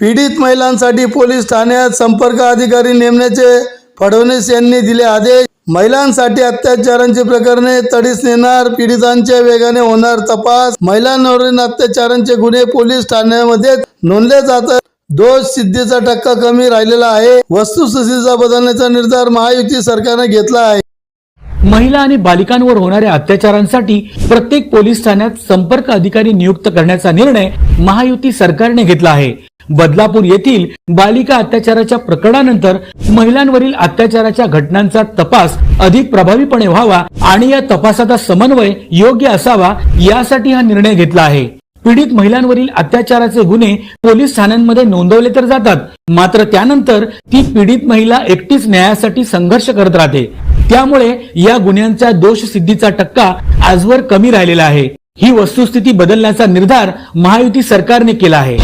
पीडित महिलांसाठी पोलीस ठाण्यात संपर्क अधिकारी नेमण्याचे फडणवीस यांनी दिले आदेश. महिलांसाठी अत्याचारांची प्रकरणे तडीस नेणार पीडितांच्या वेगाने होणार तपास. महिलांवरील अत्याचारांचे गुन्हे पोलीस ठाण्यामध्ये नोंदले जातात. दोष सिद्धीचा टक्का कमी राहिलेला आहे. वस्तुस्थितीचा बदलण्याचा निर्धार महायुती सरकारने घेतला आहे. महिला आणि बालिकांवर होणाऱ्या अत्याचारांसाठी प्रत्येक पोलीस ठाण्यात संपर्क अधिकारी नियुक्त करण्याचा निर्णय महायुती सरकारने घेतला आहे. बदलापूर येथील बालिका अत्याचाराच्या प्रकरणानंतर महिलांवरील अत्याचाराच्या घटनांचा तपास अधिक प्रभावीपणे व्हावा आणि या तपासाचा समन्वय योग्य असावा यासाठी हा निर्णय घेतला आहे. पीडित महिलांवरील अत्याचाराचे गुन्हे पोलीस ठाण्यांमध्ये नोंदवले तर जातात. मात्र त्यानंतर ती पीडित महिला एकटीच न्यायासाठी संघर्ष करत राहते. त्यामुळे या गुन्ह्यांचा दोष सिद्धीचा टक्का आजवर कमी राहिलेला आहे. ही वस्तुस्थिती बदलण्याचा निर्धार महायुती सरकारने केला आहे.